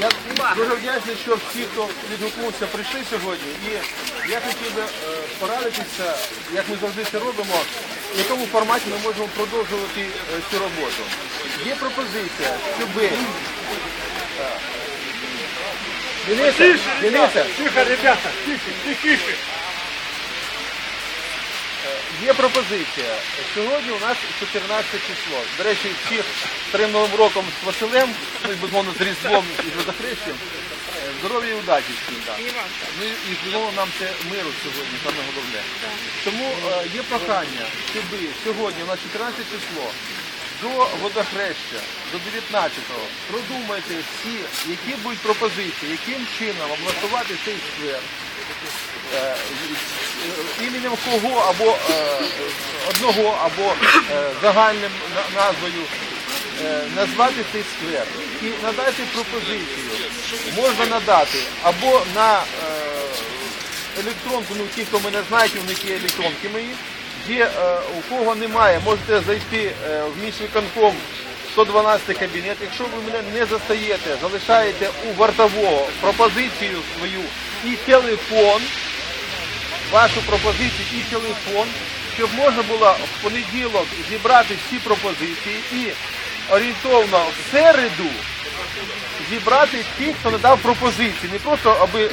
Я дуже вдячний, що всі, хто відгукнувся, прийшли сьогодні. І я хотів би е, порадитися, як ми завжди це робимо, в якому форматі ми можемо продовжувати е, цю роботу. Є пропозиція, щоб е, Дивіться, Дениса, Тихо, ребята, тихо, тихіше. Є пропозиція. Сьогодні у нас 14 число. До речі, всіх Старим Новим роком з Василем, ну і безумовно з Різдвом і з Водохрещем. Е, Здоров'я і удачі всім. Да. Ну і і, безумовно нам це миру сьогодні, саме головне. Тому е, є прохання, щоб сьогодні у нас 14 число. До водохреща, до 19-го, продумайте всі, які будуть пропозиції, яким чином облаштувати цей сквер, е, іменем кого або е, одного, або е, загальним назвою е, назвати цей сквер і надати пропозицію. Можна надати або на е, електронку, ну ті, хто мене знають, у них є електронки мої. Є, е, у кого немає, можете зайти е, в міськвиконком 112 кабінет. Якщо ви мене не застаєте, залишаєте у вартового пропозицію свою і телефон, вашу пропозицію і телефон, щоб можна було в понеділок зібрати всі пропозиції і орієнтовно в середу зібрати тих, хто надав пропозиції, не просто аби е,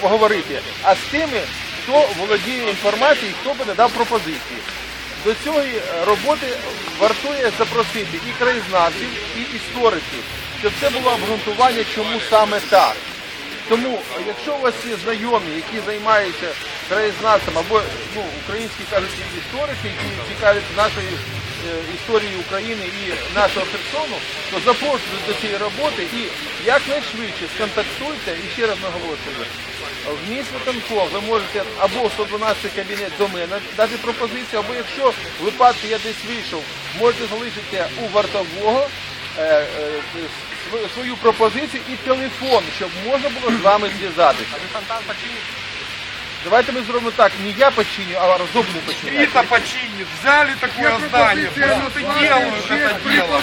поговорити, а з тими, хто володіє інформацією, хто би надав пропозиції. До цієї е, роботи вартує запросити і краєзнавців, і істориків, щоб це було обґрунтування, чому саме так. Тому, якщо у вас є знайомі, які займаються краєзнавцем, або ну, українські кажуть історики, які цікавляться нашою е, історією України і нашого Херсону, то запрошуйте до цієї роботи і якнайшвидше сконтактуйте, і ще раз наголошую, в міст виконком ви можете або в 112 кабінет до мене дати пропозицію, або якщо в випадку я десь вийшов, можете залишити у вартового е, е, свою пропозицію і телефон, щоб можна було з вами зв'язатися. Давайте ми зробимо так, не я починю, а разом ми починаємо. Рита починит. Взяли такое здание, просто делают это дело.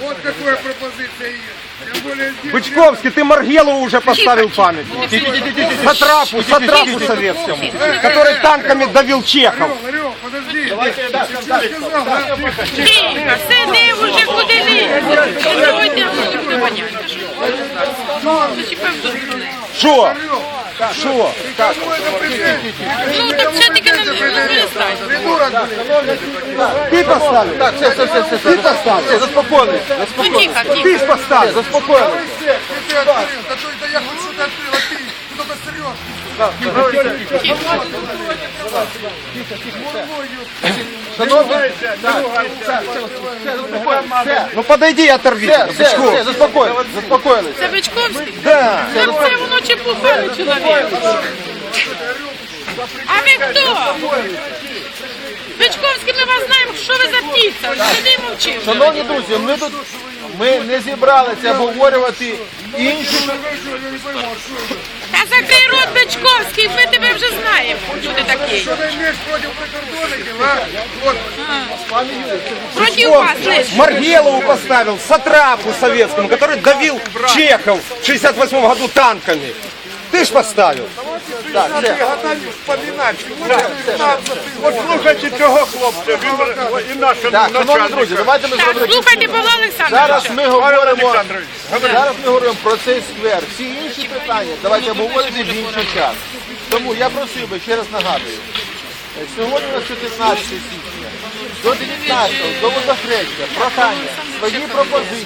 Вот какая пропозиция есть. Тем более здесь Бычковский, ты Маргелову уже поставил памятник. Сатрапу, сатрапу советскому, который танками давил Чехов. Орел, Орел, подожди. Ты сказал, да? Тихо, сиди вже куди лізь. Сьогодні буде понятно. Зачепив до стіни. Что? Что? Ну так все-таки не перестань. Придурок, блин. Ты поставил? Так, все, все, все, все, все, Ты поставил? все, заспокоїлись, Ну заспокоїлись, тихо, Ты тихо. ж поставил? заспокоїлись. Ты открыл, да то это я хоть что-то открыл, а ты, ты только срешь. Ну подойди оторви. все, все, все, Бычков. заспокоїлись, заспокоїлись. Це Бичковський? Да. Це воно чепуха не чоловік. А ви хто? Бичковський, ми вас знаємо, що ви за птиця. Сиди і мовчи. Шановні друзі, ми тут ми не зібралися обговорювати інші. Та закрий рот, Бичковський, ми тебе вже знаємо, хто ти такий. Что ты имеешь против прикордонников, а? Проти вас, лиш. Маргелову поставил, Сатрапу советскому, который давил Чехов в 68 году танками. Ты ж поставил. Так, все. Вспоминать. Слухайте цього хлопця, він і нашим Так, шановні друзі, давайте ми Так, зробимо. слухайте Павла Зараз ми говоримо. Зараз ми говоримо про цей сквер. Всі інші питання давайте обговоримо в інший час. Тому я просив би ще раз нагадую. е, Сьогодні у нас 14 січня. До 19 до водохреща прохання свої пропозиції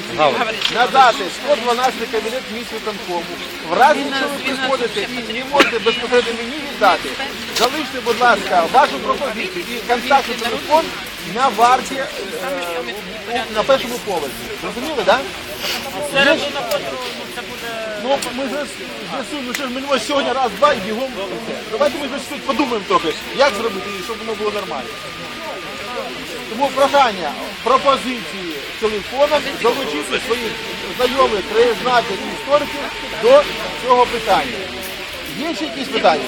надати 112 кабінет міськвиконкому. В разі, якщо ви приходите і не можете безпосередньо мені віддати, залиште, будь ласка, вашу пропозицію і контактний телефон на варті е, на першому поверсі. Зрозуміли, так? Да? Ну, ми зараз з'ясуємо, що ж ми не можемо сьогодні раз, два і бігом. Давайте ми подумаємо трохи, як зробити, щоб воно було нормально. Тому прохання, пропозиції телефоном залучити своїх знайомих, і істориків до цього питання. Є ще якісь питання?